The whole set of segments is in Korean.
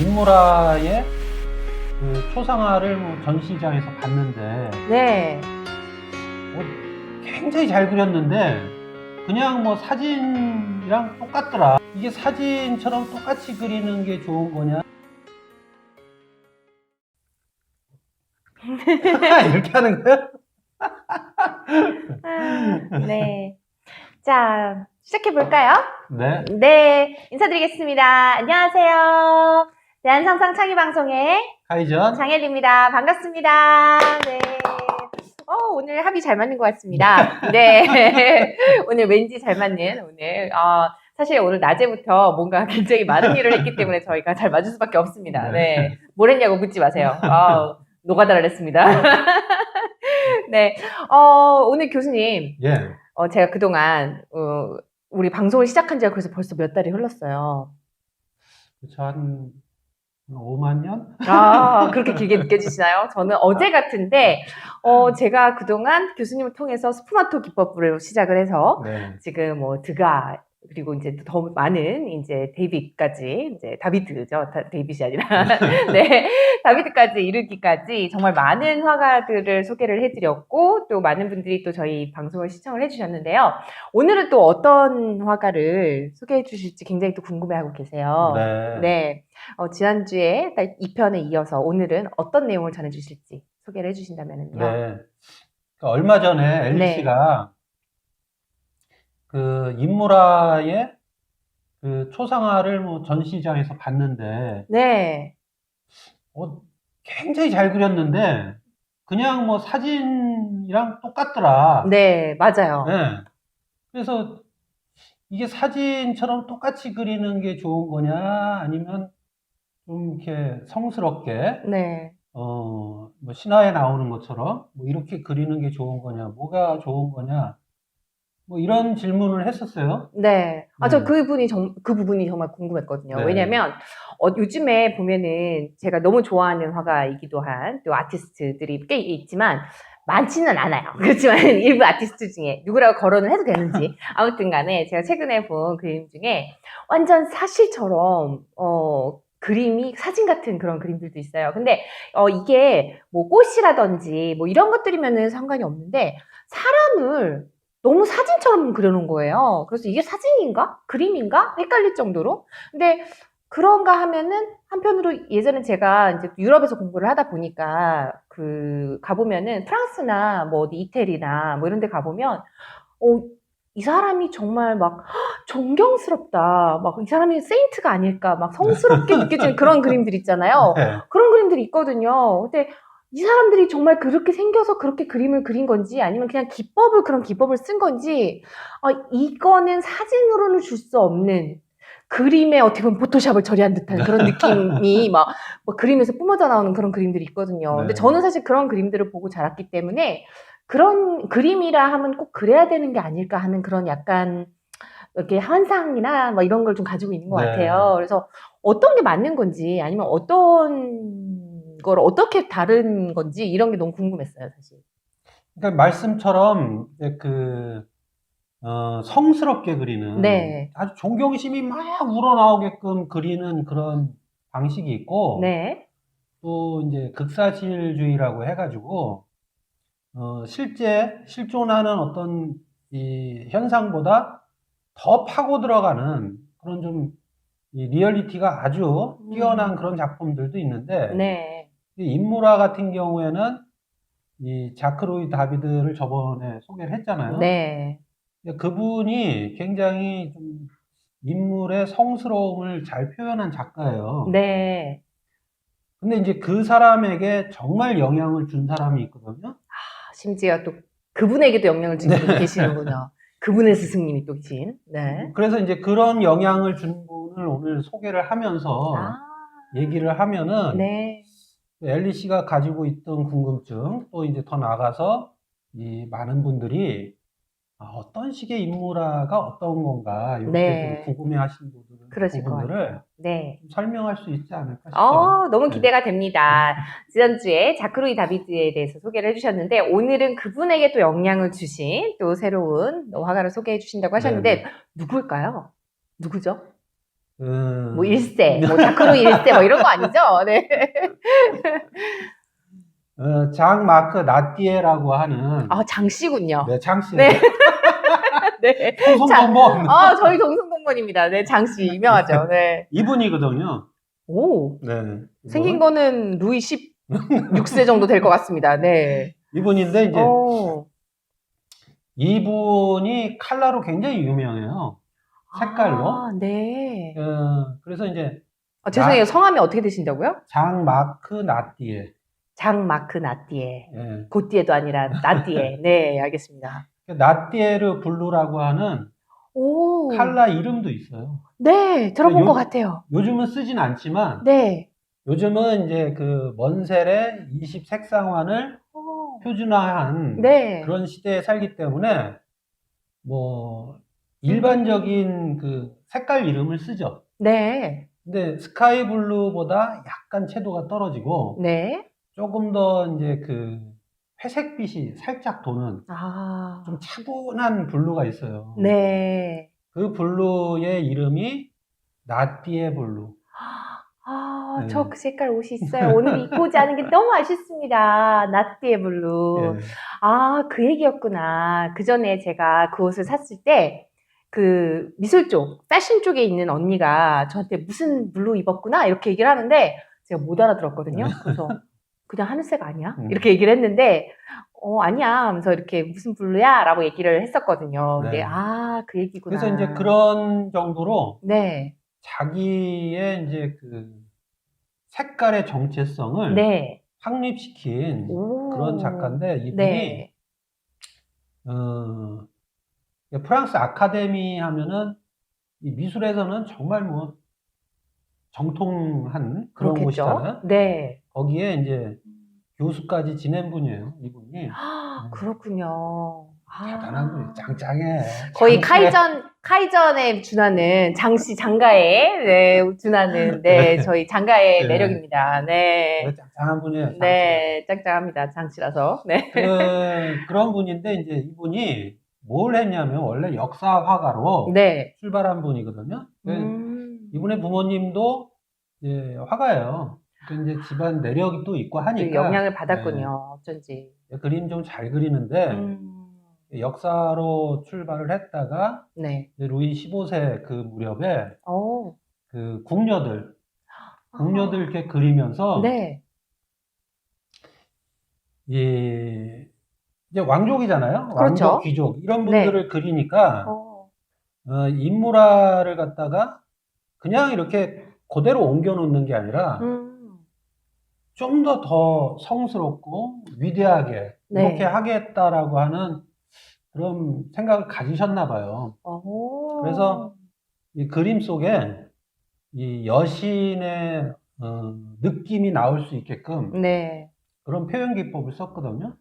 인무라의 그 초상화를 뭐 전시장에서 봤는데 네. 뭐 굉장히 잘 그렸는데 그냥 뭐 사진이랑 똑같더라. 이게 사진처럼 똑같이 그리는 게 좋은 거냐? 이렇게 하는 거야? 아, 네. 자, 시작해 볼까요? 네. 네. 인사드리겠습니다. 안녕하세요. 대한상상 창의방송의 카이전. 장혜리입니다. 반갑습니다. 네. 어, 오늘 합이 잘 맞는 것 같습니다. 네. 오늘 왠지 잘 맞는 오늘. 어, 사실 오늘 낮에부터 뭔가 굉장히 많은 일을 했기 때문에 저희가 잘 맞을 수밖에 없습니다. 네. 뭘 했냐고 묻지 마세요. 아, 노가다를 했습니다. 네. 어, 오늘 교수님, 예. 어, 제가 그동안, 어, 우리 방송을 시작한 지가 그래서 벌써 몇 달이 흘렀어요. 그쵸, 한 5만 년? 아, 그렇게 길게 느껴지시나요? 저는 어제 같은데, 어, 제가 그동안 교수님을 통해서 스푸마토 기법을 시작을 해서, 네. 지금 뭐, 드가, 그리고 이제 더 많은, 이제, 데이빗까지, 이제, 다비드죠. 다- 데이빗이 아니라. 네. 다비드까지 이르기까지 정말 많은 화가들을 소개를 해드렸고, 또 많은 분들이 또 저희 방송을 시청을 해주셨는데요. 오늘은 또 어떤 화가를 소개해 주실지 굉장히 또 궁금해하고 계세요. 네. 네. 어, 지난주에 2편에 이어서 오늘은 어떤 내용을 전해주실지 소개를 해주신다면요. 네. 얼마 전에 엘리 네. 씨가 그 인무라의 그 초상화를 뭐 전시장에서 봤는데 네. 어, 굉장히 잘 그렸는데 그냥 뭐 사진이랑 똑같더라. 네, 맞아요. 네. 그래서 이게 사진처럼 똑같이 그리는 게 좋은 거냐 아니면 좀 이렇게 성스럽게 네. 어, 뭐 신화에 나오는 것처럼 뭐 이렇게 그리는 게 좋은 거냐, 뭐가 좋은 거냐, 뭐 이런 질문을 했었어요. 네. 아, 저 네. 그 부분이 정, 그 부분이 정말 궁금했거든요. 네. 왜냐면, 어, 요즘에 보면은 제가 너무 좋아하는 화가이기도 한 또 아티스트들이 꽤 있지만, 많지는 않아요. 그렇지만 일부 아티스트 중에 누구라고 거론을 해도 되는지. 아무튼 간에 제가 최근에 본 그림 중에 완전 사실처럼, 어, 그림이 사진 같은 그런 그림들도 있어요. 근데, 어, 이게 뭐 꽃이라든지 뭐 이런 것들이면은 상관이 없는데, 사람을 너무 사진처럼 그려놓은 거예요. 그래서 이게 사진인가? 그림인가? 헷갈릴 정도로. 근데 그런가 하면은 한편으로 예전에 제가 이제 유럽에서 공부를 하다 보니까 그 가보면은 프랑스나 뭐 어디 이태리나 뭐 이런 데 가보면 어, 이 사람이 정말 막 헉, 존경스럽다. 막 이 사람이 세인트가 아닐까. 막 성스럽게 느껴지는 그런 그림들 있잖아요. 네. 그런 그림들이 있거든요. 근데 이 사람들이 정말 그렇게 생겨서 그렇게 그림을 그린 건지 아니면 그냥 기법을 그런 기법을 쓴 건지 아, 이거는 사진으로는 줄 수 없는 그림에 어떻게 보면 포토샵을 처리한 듯한 그런 느낌이 막, 뭐 그림에서 뿜어져 나오는 그런 그림들이 있거든요. 근데 네. 저는 사실 그런 그림들을 보고 자랐기 때문에 그런 그림이라 하면 꼭 그래야 되는 게 아닐까 하는 그런 약간 이렇게 환상이나 뭐 이런 걸 좀 가지고 있는 것 네. 같아요. 그래서 어떤 게 맞는 건지 아니면 어떤 걸 어떻게 다른 건지 이런 게 너무 궁금했어요, 사실. 그러니까 말씀처럼 그 어, 성스럽게 그리는 네. 아주 존경심이 막 우러나오게끔 그리는 그런 방식이 있고 네. 또 이제 극사실주의라고 해가지고 어, 실제 실존하는 어떤 이 현상보다 더 파고 들어가는 그런 좀이 리얼리티가 아주 음. 뛰어난 그런 작품들도 있는데 네. 이 인무라 같은 경우에는 이 자크로이 다비드를 저번에 소개를 했잖아요. 네. 그분이 굉장히 좀 인물의 성스러움을 잘 표현한 작가예요. 네. 근데 이제 그 사람에게 정말 영향을 준 사람이 있거든요. 아, 심지어 또 그분에게도 영향을 주는 분이 계시는군요. 그분의 스승님이 또 계신. 네. 그래서 이제 그런 영향을 준 분을 오늘 소개를 하면서 아. 얘기를 하면은 네. 엘리 씨가 가지고 있던 궁금증 또 이제 더 나가서 이 많은 분들이 아, 어떤 식의 인물화가 어떤 건가 이렇게 네. 좀 궁금해하시는 분들은 부분들을 네. 좀 설명할 수 있지 않을까 싶어요. 어, 너무 네. 기대가 됩니다. 지난주에 자크로이 다비드에 대해서 소개를 해주셨는데, 오늘은 그분에게 또 영향을 주신 또 새로운 화가를 소개해 주신다고 하셨는데, 네, 누굴까요? 누구죠? 음, 뭐 일세, 뭐 다크루 일세 뭐 이런 거 아니죠? 네. 어, 장 마크 나띠에라고 하는 아 장씨군요. 네, 장씨. 네. 네. 송송범 아 저희 동성동본입니다. 네 장씨 유명하죠. 네. 이분이거든요. 오 네. 생긴 거는 루이 16세 정도 될 것 같습니다. 네. 이분인데 이제 오. 이분이 칼라로 굉장히 유명해요. 색깔로. 아, 네. 어, 그래서 이제 아, 죄송해요. 성함이 어떻게 되신다고요? 장 마크 나띠에. 장 마크 나띠에. 예. 고띠에도 아니라 나띠에. 네, 알겠습니다. 나띠에르 블루라고 하는 오. 칼라 이름도 있어요. 네, 들어본 요- 것 같아요. 요즘은 쓰진 않지만 네. 요즘은 이제 그 먼셀의 20 색상환을 오. 표준화한 네. 그런 시대에 살기 때문에 뭐 일반적인 그 색깔 이름을 쓰죠. 네. 근데 스카이 블루보다 약간 채도가 떨어지고 네. 조금 더 이제 그 회색빛이 살짝 도는 아. 좀 차분한 블루가 있어요. 네. 그 블루의 이름이 나띠에 블루. 아, 네. 저그 색깔 옷이 있어요. 오늘 입고 오지 않은 게 너무 아쉽습니다. 나띠에 블루. 예. 아, 그 얘기였구나. 그 전에 제가 그 옷을 샀을 때, 그 미술 쪽, 패션 쪽에 있는 언니가 저한테 무슨 블루 입었구나? 이렇게 얘기를 하는데, 제가 못 알아들었거든요. 그래서, 그냥 하늘색 아니야? 음. 이렇게 얘기를 했는데, 어, 아니야. 하면서 이렇게 무슨 블루야? 라고 얘기를 했었거든요. 근데, 네. 아, 그 얘기구나. 그래서 이제 그런 정도로 네. 자기의 이제 그 색깔의 정체성을 네. 확립시킨 오. 그런 작가인데 이분이 네. 어, 프랑스 아카데미 하면은 이 미술에서는 정말 뭐 정통한 그런 그렇겠죠. 곳이잖아요. 네. 거기에 이제 교수까지 지낸 분이에요, 이분이. 아, 그렇군요. 아. 대단한 분이 짱짱해. 거의. 카이전 카이전에 준하는 장씨 장가에 네, 준하는 네, 저희 장가의 네. 매력입니다. 네. 그래, 짱짱한 분이에요. 장수해. 네, 짱짱합니다. 장씨라서. 네. 그, 그런 분인데 이제 이분이 뭘 했냐면 원래 역사 화가로 네. 출발한 분이거든요. 그 음. 이분의 부모님도 이제 화가예요. 그 이제 집안 내력이 또 있고 그 하니까 영향을 받았군요. 어쩐지. 네, 그림 좀 잘 그리는데 음. 역사로 출발을 했다가 네. 루이 15세 그 무렵에 오. 그 궁녀들 궁녀들 이렇게 그리면서 아. 네. 이 이제 왕족이잖아요. 그렇죠. 왕족 귀족 이런 네. 분들을 그리니까 어. 어, 인물화를 갖다가 그냥 이렇게 그대로 옮겨 놓는 게 아니라 음. 좀더더 성스럽고 위대하게 네. 이렇게 하겠다라고 하는 그런 생각을 가지셨나 봐요. 오. 그래서 이 그림 속에 이 여신의 어, 느낌이 나올 수 있게끔 네. 그런 표현 기법을 썼거든요.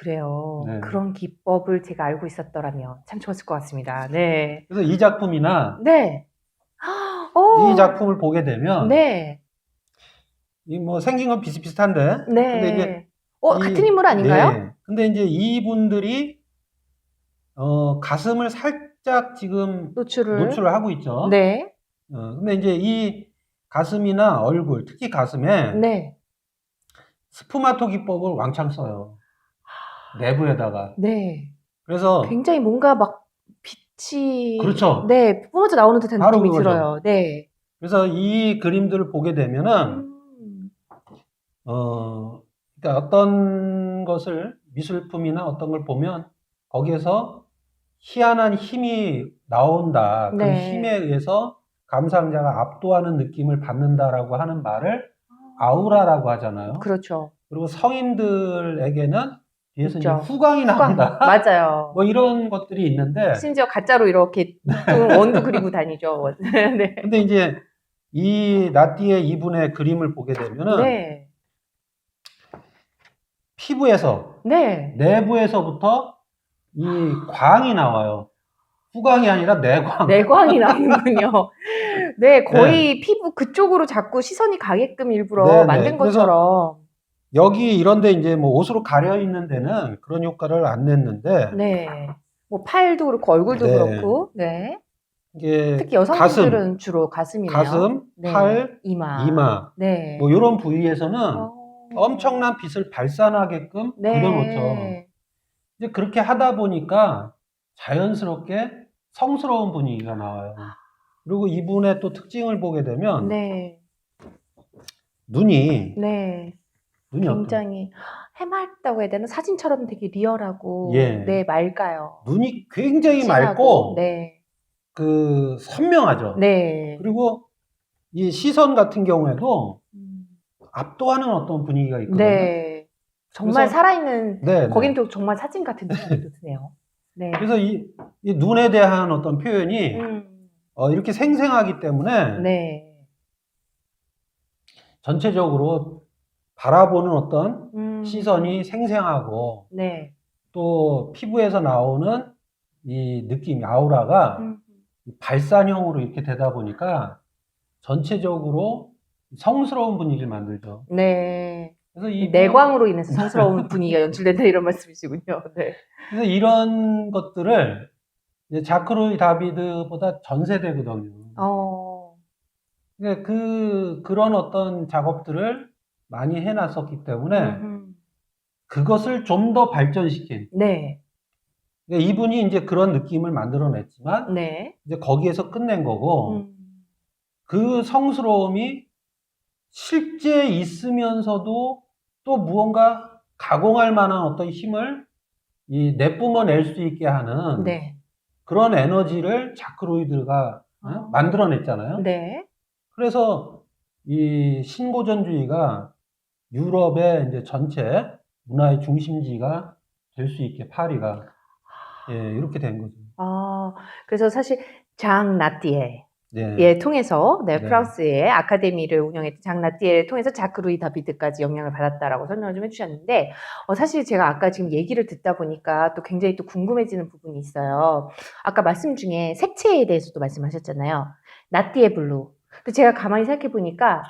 그래요. 네. 그런 기법을 제가 알고 있었더라면 참 좋았을 것 같습니다. 네. 그래서 이 작품이나 네. 오. 이 작품을 보게 되면 네. 이 뭐 생긴 건 비슷비슷한데 네. 근데 이제 어, 이- 같은 인물 아닌가요? 네. 근데 이제 이분들이 어, 가슴을 살짝 지금 노출을. 노출을 하고 있죠. 네. 어, 근데 이제 이 가슴이나 얼굴, 특히 가슴에 네. 스푸마토 기법을 왕창 써요. 내부에다가. 네. 그래서 굉장히 뭔가 막 빛이. 그렇죠. 네. 뿜어져 나오는 듯한 바로 느낌이 그거죠. 들어요. 네. 그래서 이 그림들을 보게 되면은 음. 어, 그러니까 어떤 것을 미술품이나 어떤 걸 보면 거기에서 희한한 힘이 나온다. 그 네. 힘에 의해서 감상자가 압도하는 느낌을 받는다라고 하는 말을 아우라라고 하잖아요. 그렇죠. 그리고 성인들에게는 뒤에서 이제 그렇죠. 후광이 나온다. 맞아요. 뭐 이런 것들이 있는데 심지어 가짜로 이렇게 좀 원도 그리고 다니죠. 원. 네. 근데 이제 이 나띠의 이분의 그림을 보게 되면은 네. 피부에서 네. 내부에서부터 이 광이 나와요. 후광이 아니라 내광. 내광이 나오는군요. 네, 거의 피부 그쪽으로 자꾸 시선이 가게끔 일부러 네, 네. 만든 그래서 것처럼. 여기 이런데 이제 뭐 옷으로 가려 있는 데는 그런 효과를 안 냈는데 네. 뭐 팔도 그렇고 얼굴도 네. 그렇고. 네. 이게 특히 여성분들은 주로 가슴이네요. 가슴, 네. 팔, 이마. 이마 네. 뭐 이런 부위에서는 어. 엄청난 빛을 발산하게끔 네. 그려놓죠. 이제 그렇게 하다 보니까 자연스럽게 성스러운 분위기가 나와요. 그리고 이분의 또 특징을 보게 되면 네. 눈이 네. 눈이 굉장히 해맑다고 해야 되나? 사진처럼 되게 리얼하고 예. 네, 맑아요. 눈이 굉장히 진하고. 맑고 네. 그 선명하죠. 네. 그리고 이 시선 같은 경우에도 음. 압도하는 어떤 분위기가 있거든요. 네. 정말 그래서- 살아있는 네, 거긴 네. 또 정말 사진 같은 느낌이 드네요. 네. 그래서 이, 이 눈에 대한 어떤 표현이 음. 어, 이렇게 생생하기 때문에 네. 전체적으로 바라보는 어떤 음. 시선이 생생하고 네. 또 피부에서 나오는 이 느낌, 아우라가 음. 발산형으로 이렇게 되다 보니까 전체적으로 성스러운 분위기를 만들죠. 네. 그래서 이 내광으로 인해서 성스러운 분위기가 연출된다 이런 말씀이시군요. 네. 그래서 이런 것들을 자크로이 다비드보다 전 세대거든요. 어. 그러니까 그 그런 어떤 작업들을 많이 해놨었기 때문에 음. 그것을 좀 더 발전시킨 네. 그러니까 이분이 이제 그런 느낌을 만들어냈지만 네. 이제 거기에서 끝낸 거고 음. 그 성스러움이 실제 있으면서도 또 무언가 가공할 만한 어떤 힘을 이 내뿜어낼 수 있게 하는 네. 그런 에너지를 자크로이드가 어? 어. 만들어냈잖아요. 네. 그래서 이 신고전주의가 유럽의 이제 전체 문화의 중심지가 될 수 있게 파리가 예, 이렇게 된 거죠. 아, 그래서 사실 장 나띠에 네. 예 통해서 네, 네. 프랑스의 아카데미를 운영했던 장 나띠에를 통해서 자크 루이 다비드까지 영향을 받았다라고 설명을 좀 해주셨는데 어, 사실 제가 아까 지금 얘기를 듣다 보니까 또 굉장히 또 궁금해지는 부분이 있어요. 아까 말씀 중에 색채에 대해서도 말씀하셨잖아요. 나띠에 블루. 근데 제가 가만히 생각해 보니까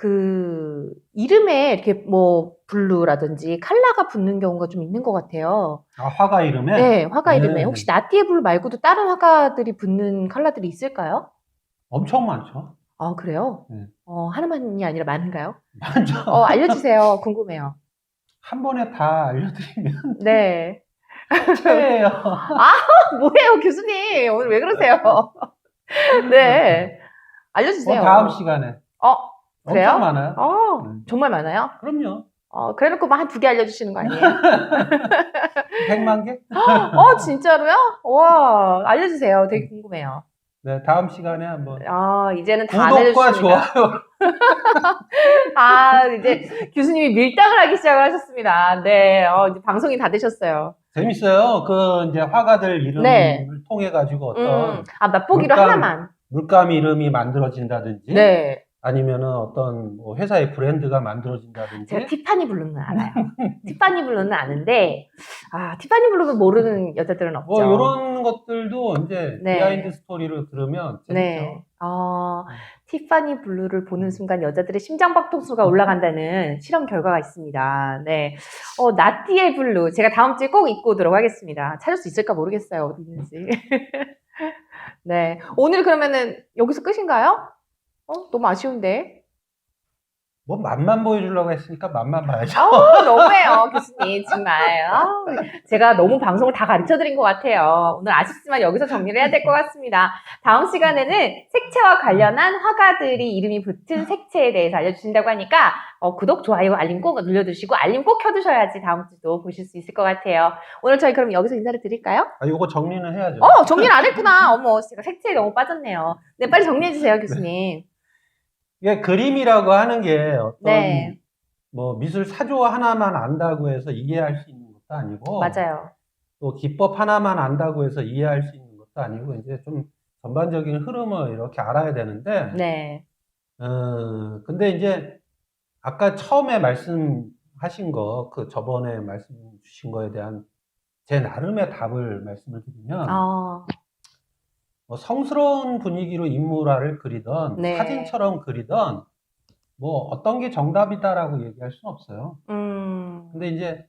그 이름에 이렇게 뭐 블루라든지 칼라가 붙는 경우가 좀 있는 것 같아요. 아, 화가 이름에 네, 화가 네. 이름에 혹시 나띠에 블루 말고도 다른 화가들이 붙는 컬러들이 있을까요? 엄청 많죠. 아 그래요? 네. 어 하나만이 아니라 많은가요? 많죠. 어 알려주세요. 궁금해요. 한 번에 다 알려드리면 네. 최예요. 뭐예요, 교수님? 오늘 왜 그러세요? 네. 알려주세요. 뭐 다음 시간에 어 그래요? 엄청 많아요. 어 음. 정말 많아요? 그럼요. 어 그래 놓고 한 두 개 알려주시는 거 아니에요? 100만 개? 어 진짜로요? 와 알려주세요. 되게 궁금해요. 네, 다음 시간에 한번 아 이제는 다 구독과. 좋아요. 아, 이제 교수님이 밀당을 하기 시작을 하셨습니다. 네, 어, 이제 방송이 다 되셨어요. 재밌어요. 그 이제 화가들 이름을 네. 통해 가지고 어떤 음, 아, 맛보기로 물감. 하나만. 물감 이름이 만들어진다든지 네. 아니면은 어떤 뭐 회사의 브랜드가 만들어진다든지 제가 티파니 블루는 알아요. 티파니 블루는 아는데, 아, 티파니 블루는 모르는 여자들은 없죠. 뭐 이런 것들도 이제 네. 비하인드 스토리를 들으면 재밌죠. 네. 어, 음. 티파니 블루를 보는 순간 여자들의 심장 박동수가 올라간다는 실험 결과가 있습니다. 네. 어, 나띠의 블루. 제가 다음 주에 꼭 입고 오도록 하겠습니다. 찾을 수 있을까 모르겠어요. 어디 있는지. 네. 오늘 그러면은 여기서 끝인가요? 어, 너무 아쉬운데. 뭐 맛만 보여주려고 했으니까 맛만 봐야죠. 아우, 너무해요, 교수님. 정말. 아우, 제가 너무 방송을 다 가르쳐 드린 것 같아요. 오늘 아쉽지만 여기서 정리를 해야 될 것 같습니다. 다음 시간에는 색채와 관련한 화가들이 이름이 붙은 색채에 대해서 알려주신다고 하니까 어, 구독, 좋아요, 알림 꼭 눌러주시고 알림 꼭 켜두셔야지 다음 주도 보실 수 있을 것 같아요. 오늘 저희 그럼 여기서 인사를 드릴까요? 아, 이거 정리는 해야죠. 어, 정리를 안 했구나. 어머, 제가 색채에 너무 빠졌네요. 네, 빨리 정리해 주세요, 교수님. 이게 그림이라고 하는 게 어떤 네. 뭐 미술 사조 하나만 안다고 해서 이해할 수 있는 것도 아니고 맞아요. 또 기법 하나만 안다고 해서 이해할 수 있는 것도 아니고 이제 좀 전반적인 흐름을 이렇게 알아야 되는데 네. 어, 근데 이제 아까 처음에 말씀하신 거 그 저번에 말씀 주신 거에 대한 제 나름의 답을 말씀을 드리면 어, 뭐 성스러운 분위기로 인물화를 그리던 네. 사진처럼 그리던 뭐 어떤 게 정답이다라고 얘기할 수는 없어요. 음, 근데 이제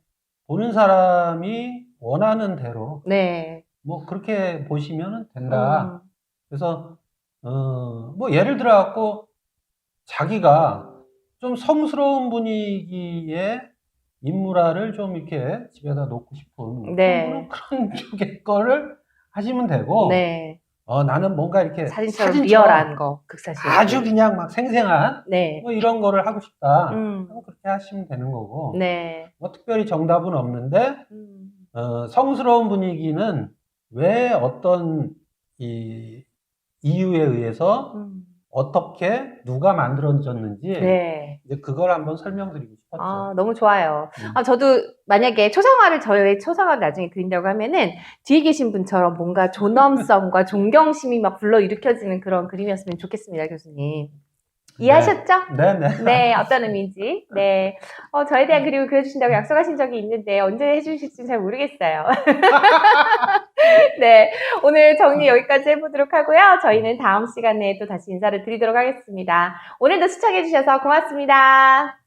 보는 사람이 원하는 대로 네. 뭐 그렇게 보시면 된다. 음, 그래서 어, 뭐 예를 들어 갖고 자기가 좀 성스러운 분위기의 인물화를 좀 이렇게 집에다 놓고 싶은 네. 그런 쪽의 거를 하시면 되고 네. 어, 나는 뭔가 이렇게 사진처럼 사진처럼 리얼한 거, 극사실. 아주 그냥 막 생생한 네. 뭐 이런 거를 하고 싶다. 음. 그럼 그렇게 하시면 되는 거고 네. 뭐 특별히 정답은 없는데 음. 어, 성스러운 분위기는 왜 어떤 이 이유에 의해서 음. 어떻게 누가 만들어졌는지 네. 이제 그걸 한번 설명드리고 싶었죠. 아, 너무 좋아요. 음. 아, 저도 만약에 초상화를 저의 초상화를 나중에 그린다고 하면은 뒤에 계신 분처럼 뭔가 존엄성과 존경심이 막 불러일으켜지는 그런 그림이었으면 좋겠습니다, 교수님. 이해하셨죠? 네 네. 네, 어떤 의미인지. 네. 어, 저에 대한 그림을 그려주신다고 약속하신 적이 있는데, 언제 해주실지 잘 모르겠어요. 네. 오늘 정리 여기까지 해보도록 하고요. 저희는 다음 시간에 또 다시 인사를 드리도록 하겠습니다. 오늘도 시청해주셔서 고맙습니다.